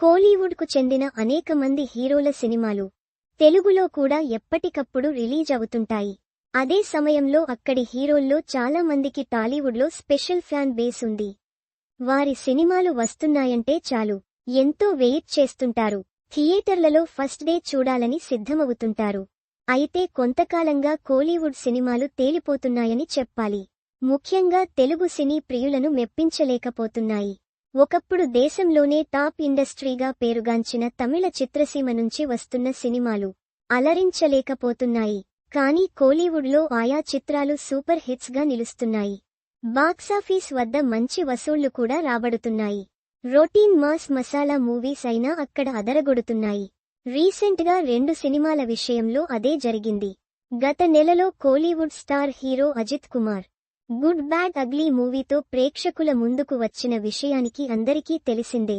కోలీవుడ్కు చెందిన అనేక మంది హీరోల సినిమాలు తెలుగులో కూడా ఎప్పటికప్పుడు రిలీజ్ అవుతుంటాయి. అదే సమయంలో అక్కడి హీరోల్లో చాలా మందికి టాలీవుడ్లో స్పెషల్ ఫ్యాన్ బేస్ ఉంది. వారి సినిమాలు వస్తున్నాయంటే చాలు. ఎంతో వెయిట్ చేస్తుంటారు. థియేటర్లలో ఫస్ట్ డే చూడాలని సిద్ధమవుతుంటారు. అయితే కొంతకాలంగా కోలీవుడ్ సినిమాలు తేలిపోతున్నాయని చెప్పాలి. ముఖ్యంగా తెలుగు సినీ ప్రియులను మెప్పించలేకపోతున్నాయి. ఒకప్పుడు దేశంలోనే టాప్ ఇండస్ట్రీగా పేరుగాంచిన తమిళ చిత్రసీమ నుంచి వస్తున్న సినిమాలు అలరించలేకపోతున్నాయి. కానీ కోలీవుడ్లో ఆయా చిత్రాలు సూపర్ హిట్స్గా నిలుస్తున్నాయి. బాక్సాఫీస్ వద్ద మంచి వసూళ్ళు కూడా రాబడుతున్నాయి. రొటీన్ మాస్ మసాలా మూవీస్ అయినా అక్కడ అదరగొడుతున్నాయి. రీసెంట్గా రెండు సినిమాల విషయంలో అదే జరిగింది. గత నెలలో Kollywood star hero Ajith Kumar good bad ugly మూవీతో ప్రేక్షకుల ముందుకు వచ్చిన విషయానికి అందరికీ తెలిసిందే.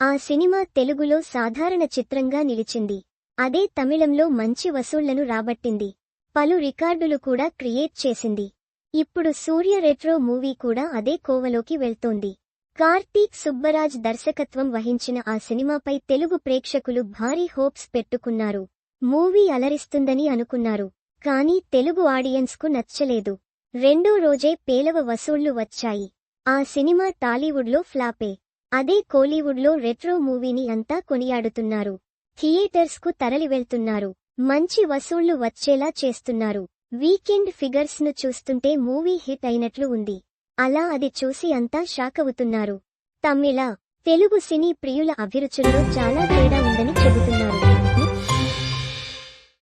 ఆ సినిమా తెలుగులో సాధారణ చిత్రంగా నిలిచింది. అదే తమిళంలో మంచి వసూళ్ళను రాబట్టింది. పలు రికార్డులు కూడా క్రియేట్ చేసింది. ఇప్పుడు సూర్య రెట్రో మూవీ కూడా అదే కోవలోకి వెళ్తోంది. కార్తీక్ సుబ్బరాజ్ దర్శకత్వం వహించిన ఆ సినిమాపై తెలుగు ప్రేక్షకులు భారీ హోప్స్ పెట్టుకున్నారు. మూవీ అలరిస్తుందని అనుకున్నారు. కానీ తెలుగు ఆడియన్స్కు నచ్చలేదు. రెండో రోజే పేలవ వసూళ్ళు వచ్చాయి. ఆ సినిమా టాలీవుడ్లో ఫ్లాపే. అదే కోలీవుడ్లో రెట్రో మూవీని అంతా కొనియాడుతున్నారు. థియేటర్స్కు తరలి వెళ్తున్నారు. మంచి వసూళ్ళు వచ్చేలా చేస్తున్నారు. వీకెండ్ ఫిగర్స్ను చూస్తుంటే మూవీ హిట్ అయినట్లు ఉంది. అలా అది చూసి అంతా షాకవుతున్నారు. తమిళ తెలుగు సినీ ప్రియుల అభిరుచుల్లో చాలా తేడా